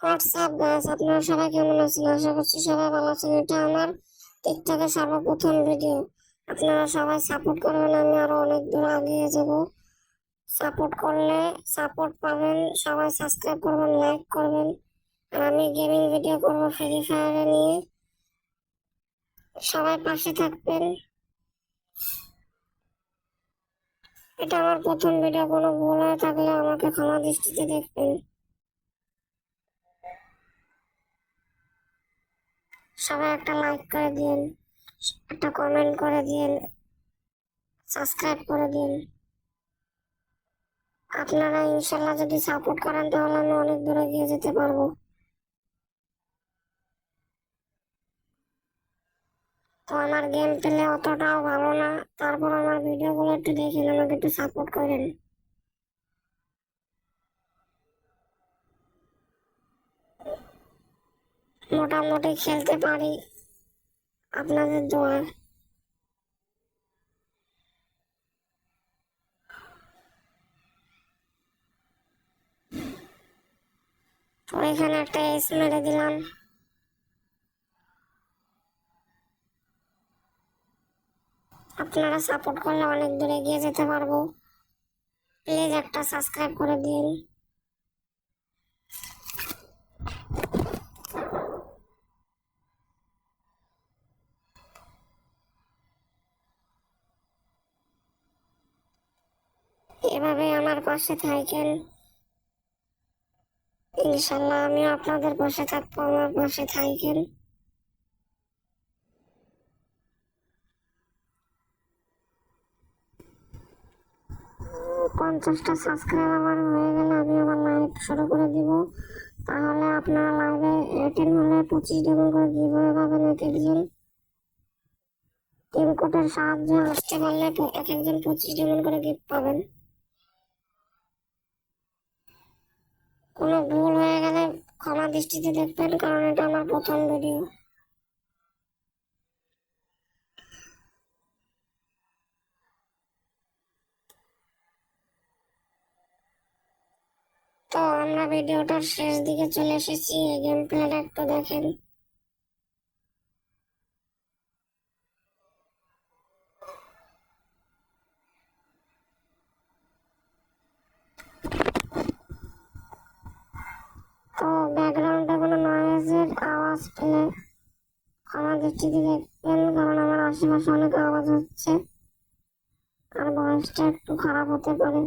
WhatsApp guys আপনারা সবাই কেমন আছেন? আশা করছি সবাই ভালো আছেন। এটা আমার টিকটকের সর্বপ্রথম ভিডিও আপনারা সবাই সাপোর্ট করবেন, আমি আরও অনেক দূর এগিয়ে যাব। সাপোর্ট করলে সাপোর্ট পাবেন। সবাই সাবস্ক্রাইব করবেন লাইক করবেন। আর আমি গেমিং ভিডিও করব ফ্রি ফায়ারে নিয়ে। সবাই পাশে থাকবেন। এটা আমার প্রথম ভিডিও কোনো ভুল হয়ে থাকলে আমাকে ক্ষমা দৃষ্টিতে দেখবেন। সবাই একটা লাইক করে দিন একটা কমেন্ট করে দিন সাবস্ক্রাইব করে দিন আপনারা ইনশাল্লাহ যদি সাপোর্ট করেন, তাহলে আমি অনেক দূরে গিয়ে যেতে পারব। তো আমার গেম পেলে অতটাও ভালো না। তারপর আমার ভিডিওগুলো একটু দেখেন, আমাকে একটু সাপোর্ট করেন। মোটামুটি খেলতে পারি। আপনাদের দোয়ার তো এখানে একটা এস মেরে দিলাম। আপনারা সাপোর্ট করলে অনেক দূরে এগিয়ে যেতে পারব। প্লিজ একটা সাবস্ক্রাইব করে দিন। এভাবে আমার পাশে থাকেন। ইনশাল্লাহ আমিও আপনাদের পাশে থাকব, আমার পাশে থাকেন। পঞ্চাশটা সাবস্ক্রাইব আমার হয়ে গেলে আমি আমার লাইভ শুরু করে দিব। তাহলে আপনারা লাইভে অ্যাটেন্ড হলে পঁচিশ ডেমন করে গিভওয়ে পাবেন এক একজন। টিম সাহায্যে আসতে পারলে এক একজন পঁচিশ ডেমন করে গিফট পাবেন। কোনো ভুল হয়ে গেলে ক্ষমা দৃষ্টিতে দেখবেন, কারণ এটা আমার প্রথম ভিডিও তো আমরা ভিডিওটার শেষ দিকে চলে এসেছি, এই গেম প্লেটা একটু দেখেন তো ব্যাকগ্রাউন্ডে কোনো নয়েজের আওয়াজ পেলে ক্ষমা দৃষ্টিতে দেখবেন কারণ আমার আশেপাশে অনেক আওয়াজ হচ্ছে। আর বয়সটা একটু খারাপ হতে পারে।